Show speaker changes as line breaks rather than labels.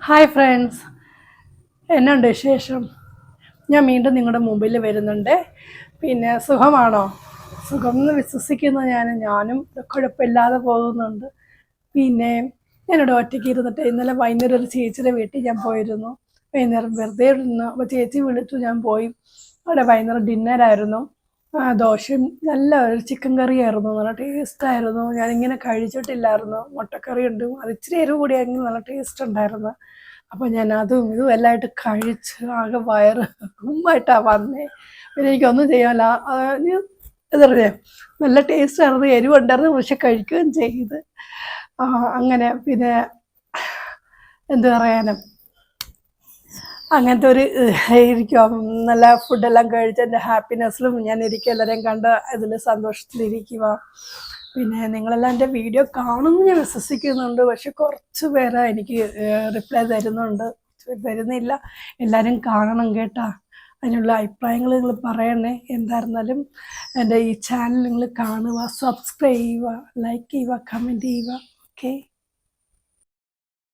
Hi friends എന്നുണ്ട് വിശേഷം? ഞാൻ വീണ്ടും നിങ്ങളുടെ മുമ്പിൽ വരുന്നുണ്ട്. പിന്നെ സുഖമാണോ? സുഖം എന്ന് വിശ്വസിക്കുന്ന ഞാൻ ഞാനും കുഴപ്പമില്ലാതെ പോകുന്നുണ്ട്. പിന്നെ ഞാനിവിടെ ഒറ്റയ്ക്ക് ഇരുന്നിട്ട് ഇന്നലെ വൈകുന്നേരം ഒരു ചേച്ചിയുടെ വീട്ടിൽ ഞാൻ പോയിരുന്നു. വൈകുന്നേരം വെറുതെ ഇരുന്നു അപ്പോൾ ചേച്ചി വിളിച്ചു ഞാൻ പോയി. അവിടെ വൈകുന്നേരം ഡിന്നറായിരുന്നു. ദോശയും നല്ല ഒരു ചിക്കൻ കറിയായിരുന്നു നല്ല ടേസ്റ്റ് ടേസ്റ്റായിരുന്നു ഞാനിങ്ങനെ കഴിച്ചിട്ടില്ലായിരുന്നു. മുട്ടക്കറി ഉണ്ട്. അത് ഇച്ചിരി എരിവ് കൂടിയായിരുന്നു നല്ല ടേസ്റ്റ് ഉണ്ടായിരുന്നു. അപ്പോൾ ഞാൻ അതും ഇതും എല്ലാമായിട്ട് കഴിച്ച് ആകെ വയറ് കുമ്പായിട്ടാണ് വന്നേ. പിന്നെ എനിക്കൊന്നും ഞാൻ എന്താ പറയുക നല്ല ടേസ്റ്റ് ആയിരുന്നു. എരിവുണ്ടായിരുന്നു പക്ഷെ കഴിക്കുകയും ചെയ്ത്. അങ്ങനെ പിന്നെ എന്ത് പറയാനും അങ്ങനത്തെ ഒരു ഇരിക്കും നല്ല ഫുഡെല്ലാം കഴിച്ച് എന്റെ ഹാപ്പിനെസ്സിലും ഞാൻ ഇരിക്കും. എല്ലാവരെയും കണ്ട് ഇതിൽ സന്തോഷത്തിലിരിക്കുക പിന്നെ നിങ്ങളെല്ലാം എന്റെ വീഡിയോ കാണുമെന്ന് ഞാൻ വിശ്വസിക്കുന്നുണ്ട്. പക്ഷെ കുറച്ച് പേര് എനിക്ക് റിപ്ലൈ തരുന്നുണ്ട്. തരുന്നില്ല. എല്ലാവരും കാണണം കേട്ടാ. അതിനുള്ള അഭിപ്രായങ്ങൾ നിങ്ങൾ പറയണേ. എന്തായിരുന്നാലും എന്റെ ഈ ചാനൽ നിങ്ങൾ കാണുക സബ്സ്ക്രൈബ് ചെയ്യുക ലൈക്ക് ചെയ്യുക കമന്റ് ചെയ്യുക ഓക്കെ.